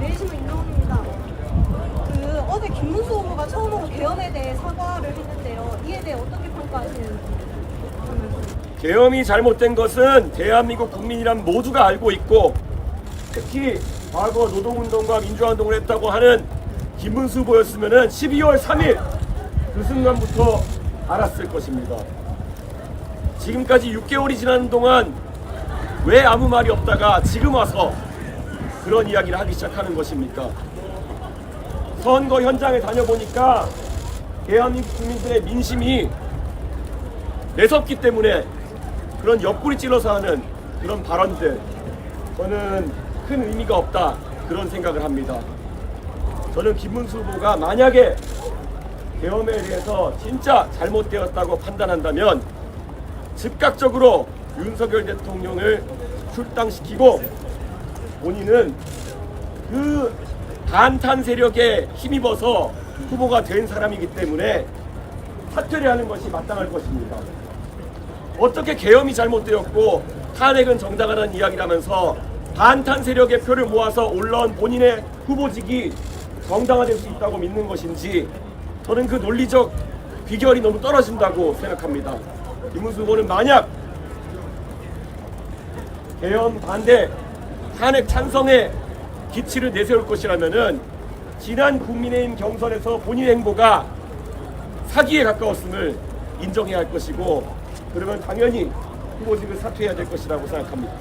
내신문 임나원입니다. 그 어제 김문수 후보가 처음으로 개헌에 대해 사과를 했는데요. 이에 대해 어떻게 평가하시는지. 계엄이 잘못된 것은 대한민국 국민이란 모두가 알고 있고 특히 과거 노동운동과 민주화운동을 했다고 하는 김문수 후보였으면 12월 3일 그 순간부터 알았을 것입니다. 지금까지 6개월이 지나는 동안 왜 아무 말이 없다가 지금 와서 그런 이야기를 하기 시작하는 것입니까? 선거 현장에 다녀보니까 대한민국 국민들의 민심이 매섭기 때문에 그런 옆구리 찔러서 하는 그런 발언들 저는 큰 의미가 없다 그런 생각을 합니다. 저는 김문수 후보가 만약에 계엄에 대해서 진짜 잘못되었다고 판단한다면 즉각적으로 윤석열 대통령을 출당시키고 본인은 그 반탄 세력에 힘입어서 후보가 된 사람이기 때문에 사퇴를 하는 것이 마땅할 것입니다. 어떻게 계엄이 잘못되었고 탄핵은 정당하다는 이야기라면서 반탄 세력의 표를 모아서 올라온 본인의 후보직이 정당화될 수 있다고 믿는 것인지 저는 그 논리적 비결이 너무 떨어진다고 생각합니다. 김문수 후보는 만약 계엄 반대 탄핵 찬성의 기치를 내세울 것이라면은 지난 국민의힘 경선에서 본인의 행보가 사기에 가까웠음을 인정해야 할 것이고 그러면 당연히 후보직을 사퇴해야 될 것이라고 생각합니다.